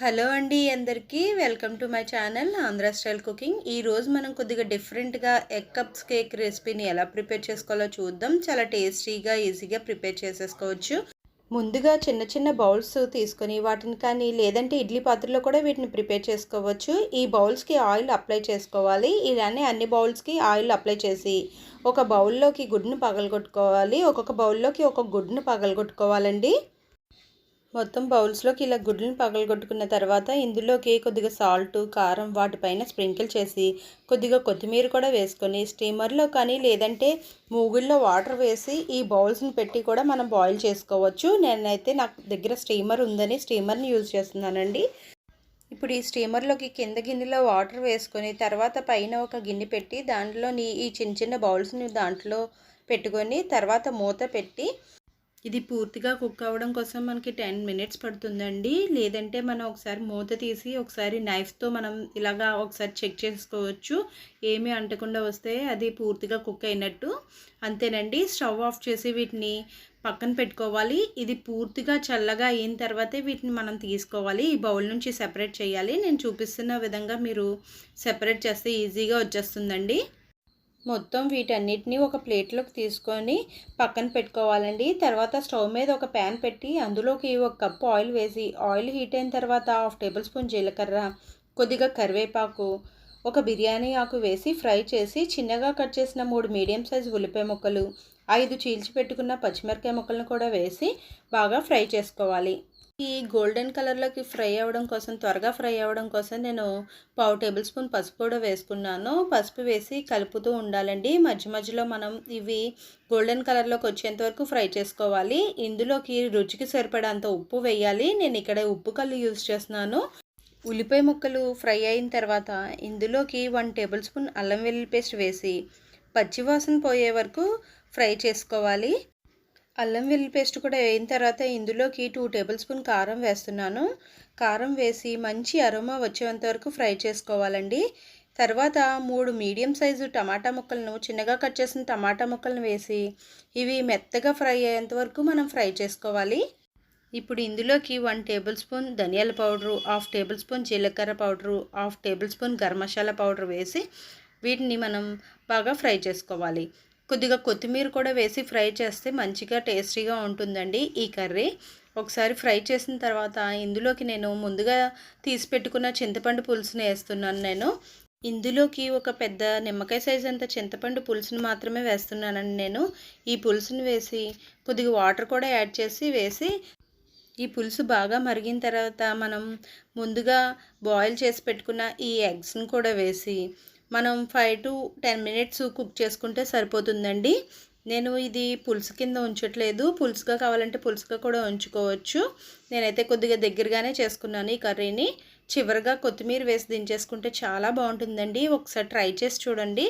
Hello అండి అందరికీ. Welcome to my channel Andhra style cooking. ఈరోజు మనం కొద్దిగా డిఫరెంట్గా ఎగ్ కప్స్ కేక్ రెసిపీని ఎలా ప్రిపేర్ చేసుకోవాలో చూద్దాం. చాలా టేస్టీగా ఈజీగా ప్రిపేర్ చేసేసుకోవచ్చు. ముందుగా చిన్న చిన్న బౌల్స్ తీసుకొని వాటిని కానీ లేదంటే ఇడ్లీ పాత్రలో కూడా వీటిని ప్రిపేర్ చేసుకోవచ్చు. ఈ బౌల్స్కి ఆయిల్ అప్లై చేసుకోవాలి. ఇలానే అన్ని బౌల్స్కి ఆయిల్ అప్లై చేసి ఒక బౌల్లోకి గుడ్డును పగలగొట్టుకోవాలి. ఒక్కొక్క బౌల్లోకి ఒక గుడ్డును పగలగొట్టుకోవాలండి. మొత్తం బౌల్స్లోకి ఇలా గుడ్లను పగలగొట్టుకున్న తర్వాత ఇందులోకి కొద్దిగా సాల్ట్ కారం వాటిపైన స్ప్రింకిల్ చేసి కొద్దిగా కొత్తిమీర కూడా వేసుకొని స్టీమర్లో కానీ లేదంటే మూగుల్లో వాటర్ వేసి ఈ బౌల్స్ని పెట్టి కూడా మనం బాయిల్ చేసుకోవచ్చు. నేనైతే నాకు దగ్గర స్టీమర్ ఉందని స్టీమర్ని యూజ్ చేస్తున్నానండి. ఇప్పుడు ఈ స్టీమర్లోకి కింద గిన్నెలో వాటర్ వేసుకొని తర్వాత పైన ఒక గిన్నె పెట్టి దాంట్లోని ఈ చిన్న చిన్న బౌల్స్ని దాంట్లో పెట్టుకొని తర్వాత మూత పెట్టి ఇది పూర్తిగా కుక్ అవ్వడం కోసం మనకి టెన్ మినిట్స్ పడుతుందండి. లేదంటే మనం ఒకసారి మూత తీసి ఒకసారి నైఫ్తో మనం ఇలాగా ఒకసారి చెక్ చేసుకోవచ్చు. ఏమీ అంటకుండా వస్తే అది పూర్తిగా కుక్ అయినట్టు. అంతేనండి స్టవ్ ఆఫ్ చేసి వీటిని పక్కన పెట్టుకోవాలి. ఇది పూర్తిగా చల్లగా అయిన తర్వాతే వీటిని మనం తీసుకోవాలి. ఈ బౌల్ నుంచి సెపరేట్ చేయాలి. నేను చూపిస్తున్న విధంగా మీరు సెపరేట్ చేస్తే ఈజీగా వచ్చేస్తుందండి. మొత్తం వీటన్నిటిని ఒక ప్లేట్లోకి తీసుకొని పక్కన పెట్టుకోవాలండి. తర్వాత స్టవ్ మీద ఒక ప్యాన్ పెట్టి అందులోకి ఒక కప్పు ఆయిల్ వేసి ఆయిల్ హీట్ అయిన తర్వాత హాఫ్ టేబుల్ స్పూన్ జీలకర్ర కొద్దిగా కరివేపాకు ఒక బిర్యానీ ఆకు వేసి ఫ్రై చేసి చిన్నగా కట్ చేసిన మూడు మీడియం సైజ్ ఉల్లిపాయ ముక్కలు ఐదు చీల్చి పెట్టుకున్న పచ్చిమిరకాయ ముక్కలను కూడా వేసి బాగా ఫ్రై చేసుకోవాలి. ఈ గోల్డెన్ కలర్లోకి ఫ్రై అవ్వడం కోసం త్వరగా ఫ్రై అవ్వడం కోసం నేను పావు టేబుల్ స్పూన్ పసుపు కూడా వేసుకున్నాను. పసుపు వేసి కలుపుతూ ఉండాలండి. మధ్య మధ్యలో మనం ఇవి గోల్డెన్ కలర్లోకి వచ్చేంత వరకు ఫ్రై చేసుకోవాలి. ఇందులోకి రుచికి సరిపడంత ఉప్పు వేయాలి. నేను ఇక్కడ ఉప్పు కళ్ళు యూజ్ చేస్తున్నాను. ఉల్లిపాయ ముక్కలు ఫ్రై అయిన తర్వాత ఇందులోకి వన్ టేబుల్ స్పూన్ అల్లం వెల్లుల్లి పేస్ట్ వేసి పచ్చివాసన పోయే వరకు ఫ్రై చేసుకోవాలి. అల్లం వెల్లుల్లి పేస్ట్ కూడా వేయిన తర్వాత ఇందులోకి టూ టేబుల్ స్పూన్ కారం వేస్తున్నాను. కారం వేసి మంచి అరోమా వచ్చేంత వరకు ఫ్రై చేసుకోవాలండి. తర్వాత మూడు మీడియం సైజు టమాటా ముక్కలను చిన్నగా కట్ చేసిన టమాటా ముక్కలను వేసి ఇవి మెత్తగా ఫ్రై అయ్యేంత వరకు మనం ఫ్రై చేసుకోవాలి. ఇప్పుడు ఇందులోకి వన్ టేబుల్ స్పూన్ ధనియాల పౌడరు హాఫ్ టేబుల్ స్పూన్ జీలకర్ర powder half tablespoon garam masala powder వేసి వీటిని మనం బాగా ఫ్రై చేసుకోవాలి. కొద్దిగా కొత్తిమీర కూడా వేసి ఫ్రై చేస్తే మంచిగా టేస్టీగా ఉంటుందండి ఈ కర్రీ. ఒకసారి ఫ్రై చేసిన తర్వాత ఇందులోకి నేను ముందుగా తీసి పెట్టుకున్న చింతపండు పులుసుని వేస్తున్నాను నేను. ఇందులోకి ఒక పెద్ద నిమ్మకాయ సైజ్ అంత చింతపండు పులుసుని మాత్రమే వేస్తున్నానండి నేను. ఈ పులుసుని వేసి కొద్దిగా వాటర్ కూడా యాడ్ చేసి వేసి ఈ పులుసు బాగా మరిగిన తర్వాత మనం ముందుగా బాయిల్ చేసి పెట్టుకున్న ఈ ఎగ్స్ని కూడా వేసి మనం five to ten minutes cook చేసుకుంటే సరిపోతుందండి. నేను ఇది పులుసు కింద ఉంచట్లేదు. పులుసుగా కావాలంటే పులుసుగా కూడా ఉంచుకోవచ్చు. నేనైతే కొద్దిగా దగ్గరగానే చేసుకున్నాను ఈ కర్రీని. చివరిగా కొత్తిమీర వేసి దించేసుకుంటే చాలా బాగుంటుందండి. ఒకసారి ట్రై చేసి చూడండి.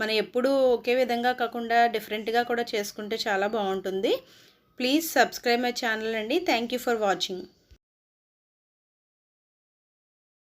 మనం ఎప్పుడూ ఒకే విధంగా కాకుండా డిఫరెంట్గా కూడా చేసుకుంటే చాలా బాగుంటుంది. ప్లీజ్ సబ్స్క్రైబ్ మై ఛానల్ అండి. Thank you for watching.